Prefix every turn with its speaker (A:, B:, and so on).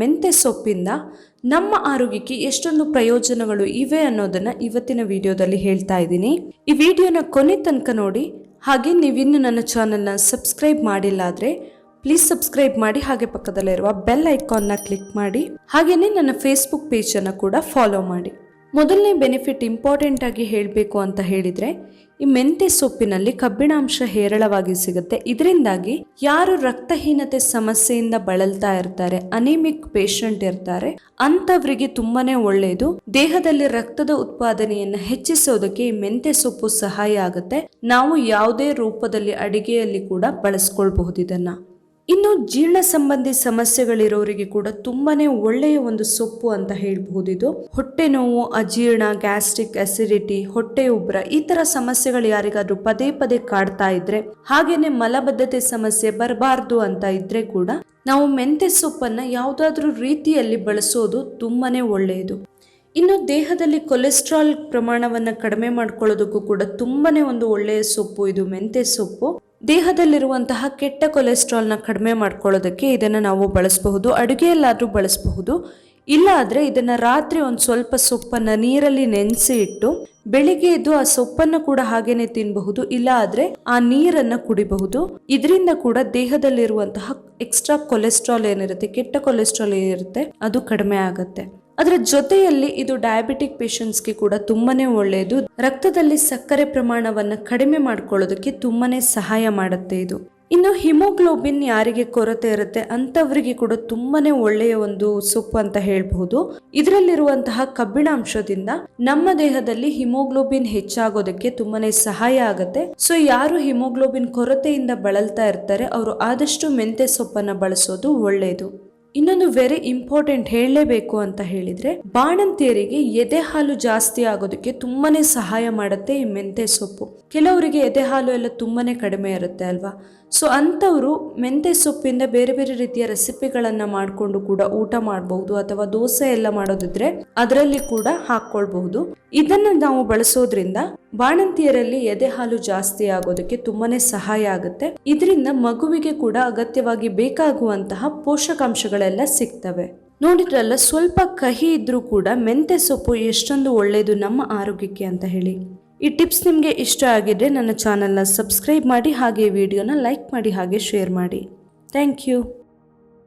A: ಮೆಂತೆ ಸೊಪ್ಪಿಂದ ನಮ್ಮ ಆರೋಗ್ಯಕ್ಕೆ ಎಷ್ಟೊಂದು ಪ್ರಯೋಜನಗಳು ಇವೆ ಅನ್ನೋದನ್ನ ಇವತ್ತಿನ ವಿಡಿಯೋದಲ್ಲಿ ಹೇಳ್ತಾ ಇದ್ದೀನಿ. ಈ ವಿಡಿಯೋನ ಕೊನೆ ತನಕ ನೋಡಿ. ಹಾಗೆ ನೀವಿನ್ನು ನನ್ನ ಚಾನಲ್ನ ಸಬ್ಸ್ಕ್ರೈಬ್ ಮಾಡಿಲ್ಲ ಆದರೆ ಪ್ಲೀಸ್ ಸಬ್ಸ್ಕ್ರೈಬ್ ಮಾಡಿ. ಹಾಗೆ ಪಕ್ಕದಲ್ಲಿರುವ ಬೆಲ್ ಐಕಾನ್ನ ಕ್ಲಿಕ್ ಮಾಡಿ. ಹಾಗೆಯೇ ನನ್ನ ಫೇಸ್ಬುಕ್ ಪೇಜನ್ನು ಕೂಡ ಫಾಲೋ ಮಾಡಿ. ಮೊದಲನೇ ಬೆನಿಫಿಟ್ ಇಂಪಾರ್ಟೆಂಟ್ ಆಗಿ ಹೇಳಬೇಕು ಅಂತ ಹೇಳಿದ್ರೆ, ಈ ಮೆಂತೆ ಸೊಪ್ಪಿನಲ್ಲಿ ಕಬ್ಬಿಣಾಂಶ ಹೇರಳವಾಗಿ ಸಿಗುತ್ತೆ. ಇದರಿಂದಾಗಿ ಯಾರು ರಕ್ತಹೀನತೆ ಸಮಸ್ಯೆಯಿಂದ ಬಳಲ್ತಾ ಇರ್ತಾರೆ, ಅನಿಮಿಕ್ ಪೇಷಂಟ್ ಇರ್ತಾರೆ ಅಂತವರಿಗೆ ತುಂಬಾನೇ ಒಳ್ಳೆಯದು ದೇಹದಲ್ಲಿ ರಕ್ತದ ಉತ್ಪಾದನೆಯನ್ನ ಹೆಚ್ಚಿಸೋದಕ್ಕೆ ಈ ಮೆಂತೆ ಸೊಪ್ಪು ಸಹಾಯ ಆಗುತ್ತೆ. ನಾವು ಯಾವುದೇ ರೂಪದಲ್ಲಿ ಅಡಿಗೆಯಲ್ಲಿ ಕೂಡ ಬಳಸ್ಕೊಳ್ಬಹುದು ಇದನ್ನ. ಇನ್ನು ಜೀರ್ಣ ಸಂಬಂಧಿ ಸಮಸ್ಯೆಗಳಿರೋರಿಗೆ ಕೂಡ ತುಂಬಾನೇ ಒಳ್ಳೆಯ ಒಂದು ಸೊಪ್ಪು ಅಂತ ಹೇಳಬಹುದು ಇದು ಹೊಟ್ಟೆ ನೋವು, ಅಜೀರ್ಣ, ಗ್ಯಾಸ್ಟ್ರಿಕ್ ಅಸಿಡಿಟಿ, ಹೊಟ್ಟೆ ಉಬ್ರ ಈ ತರ ಸಮಸ್ಯೆಗಳು ಯಾರಿಗಾದ್ರೂ ಪದೇ ಪದೇ ಕಾಡ್ತಾ ಇದ್ರೆ, ಹಾಗೇನೆ ಮಲಬದ್ಧತೆ ಸಮಸ್ಯೆ ಬರಬಾರ್ದು ಅಂತ ಇದ್ರೆ ಕೂಡ ನಾವು ಮೆಂತೆ ಸೊಪ್ಪನ್ನ ಯಾವುದಾದ್ರೂ ರೀತಿಯಲ್ಲಿ ಬಳಸೋದು ತುಂಬಾನೇ ಒಳ್ಳೆಯದು. ಇನ್ನು ದೇಹದಲ್ಲಿ ಕೊಲೆಸ್ಟ್ರಾಲ್ ಪ್ರಮಾಣವನ್ನ ಕಡಿಮೆ ಮಾಡ್ಕೊಳ್ಳೋದಕ್ಕೂ ಕೂಡ ತುಂಬಾನೇ ಒಂದು ಒಳ್ಳೆಯ ಸೊಪ್ಪು ಇದು ಮೆಂತೆ ಸೊಪ್ಪು. ದೇಹದಲ್ಲಿರುವಂತಹ ಕೆಟ್ಟ ಕೊಲೆಸ್ಟ್ರಾಲ್ನ ಕಡಿಮೆ ಮಾಡ್ಕೊಳ್ಳೋದಕ್ಕೆ ಇದನ್ನು ನಾವು ಬಳಸಬಹುದು, ಅಡುಗೆಯಲ್ಲಾದರೂ ಬಳಸಬಹುದು. ಇಲ್ಲ ಆದರೆ ಇದನ್ನು ರಾತ್ರಿ ಒಂದು ಸ್ವಲ್ಪ ಸೊಪ್ಪನ್ನು ನೀರಲ್ಲಿ ನೆನೆಸಿ ಇಟ್ಟು ಬೆಳಿಗ್ಗೆ ಎದ್ದು ಆ ಸೊಪ್ಪನ್ನು ಕೂಡ ಹಾಗೇನೆ ತಿನ್ನಬಹುದು ಇಲ್ಲ ಆ ನೀರನ್ನು ಕುಡಿಬಹುದು. ಇದರಿಂದ ಕೂಡ ದೇಹದಲ್ಲಿರುವಂತಹ ಎಕ್ಸ್ಟ್ರಾ ಕೊಲೆಸ್ಟ್ರಾಲ್ ಏನಿರುತ್ತೆ, ಕೆಟ್ಟ ಕೊಲೆಸ್ಟ್ರಾಲ್ ಏನಿರುತ್ತೆ, ಅದು ಕಡಿಮೆ ಆಗುತ್ತೆ. ಅದರ ಜೊತೆಯಲ್ಲಿ ಇದು ಡಯಾಬಿಟಿಕ್ ಪೇಷಂಟ್ಸ್ಗೆ ಕೂಡ ತುಂಬಾನೇ ಒಳ್ಳೆಯದು. ರಕ್ತದಲ್ಲಿ ಸಕ್ಕರೆ ಪ್ರಮಾಣವನ್ನು ಕಡಿಮೆ ಮಾಡ್ಕೊಳ್ಳೋದಕ್ಕೆ ತುಂಬಾನೇ ಸಹಾಯ ಮಾಡುತ್ತೆ ಇದು. ಇನ್ನು ಹಿಮೋಗ್ಲೋಬಿನ್ ಯಾರಿಗೆ ಕೊರತೆ ಇರುತ್ತೆ ಅಂತವರಿಗೆ ಕೂಡ ತುಂಬಾನೇ ಒಳ್ಳೆಯ ಒಂದು ಸೊಪ್ಪು ಅಂತ ಹೇಳ್ಬಹುದು. ಇದರಲ್ಲಿರುವಂತಹ ಕಬ್ಬಿಣಾಂಶದಿಂದ ನಮ್ಮ ದೇಹದಲ್ಲಿ ಹಿಮೋಗ್ಲೋಬಿನ್ ಹೆಚ್ಚಾಗೋದಕ್ಕೆ ತುಂಬಾನೇ ಸಹಾಯ ಆಗುತ್ತೆ. ಸೊ ಯಾರು ಹಿಮೋಗ್ಲೋಬಿನ್ ಕೊರತೆಯಿಂದ ಬಳಲ್ತಾ ಇರ್ತಾರೆ, ಅವರು ಆದಷ್ಟು ಮೆಂತೆ ಸೊಪ್ಪನ್ನ ಬಳಸೋದು ಒಳ್ಳೆಯದು. ಇನ್ನೊಂದು ವೆರಿ ಇಂಪಾರ್ಟೆಂಟ್ ಹೇಳಲೇಬೇಕು ಅಂತ ಹೇಳಿದ್ರೆ, ಬಾಣಂತಿಯರಿಗೆ ಎದೆ ಹಾಲು ಜಾಸ್ತಿ ಆಗೋದಕ್ಕೆ ತುಂಬಾನೇ ಸಹಾಯ ಮಾಡುತ್ತೆ ಈ ಮೆಂತೆ ಸೊಪ್ಪು. ಕೆಲವರಿಗೆ ಎದೆ ಹಾಲು ಎಲ್ಲ ತುಂಬಾನೇ ಕಡಿಮೆ ಇರುತ್ತೆ ಅಲ್ವಾ? ಸೊ ಅಂಥವರು ಮೆಂತೆ ಸೊಪ್ಪಿಂದ ಬೇರೆ ಬೇರೆ ರೀತಿಯ ರೆಸಿಪಿಗಳನ್ನ ಮಾಡಿಕೊಂಡು ಕೂಡ ಊಟ ಮಾಡಬಹುದು ಅಥವಾ ದೋಸೆ ಎಲ್ಲ ಮಾಡೋದಿದ್ರೆ ಅದರಲ್ಲಿ ಕೂಡ ಹಾಕೊಳ್ಬಹುದು ಇದನ್ನ ನಾವು ಬಳಸೋದ್ರಿಂದ ಬಾಣಂತಿಯರಲ್ಲಿ ಎದೆ ಹಾಲು ಜಾಸ್ತಿ ಆಗೋದಕ್ಕೆ ತುಂಬಾನೇ ಸಹಾಯ ಆಗುತ್ತೆ. ಇದರಿಂದ ಮಗುವಿಗೆ ಕೂಡ ಅಗತ್ಯವಾಗಿ ಬೇಕಾಗುವಂತಹ ಪೋಷಕಾಂಶಗಳೆಲ್ಲ ಸಿಗ್ತವೆ. ನೋಡಿದ್ರಲ್ಲ, ಸ್ವಲ್ಪ ಕಹಿ ಇದ್ರೂ ಕೂಡ ಮೆಂತೆ ಸೊಪ್ಪು ಎಷ್ಟೊಂದು ಒಳ್ಳೆಯದು ನಮ್ಮ ಆರೋಗ್ಯಕ್ಕೆ ಅಂತ ಹೇಳಿ. ಈ ಟಿಪ್ಸ್ ನಿಮಗೆ ಇಷ್ಟ ಆಗಿದ್ರೆ ನನ್ನ ಚಾನಲ್ನ ಸಬ್ಸ್ಕ್ರೈಬ್ ಮಾಡಿ, ಹಾಗೆ ವಿಡಿಯೋನ ಲೈಕ್ ಮಾಡಿ, ಹಾಗೆ ಶೇರ್ ಮಾಡಿ. Thank you.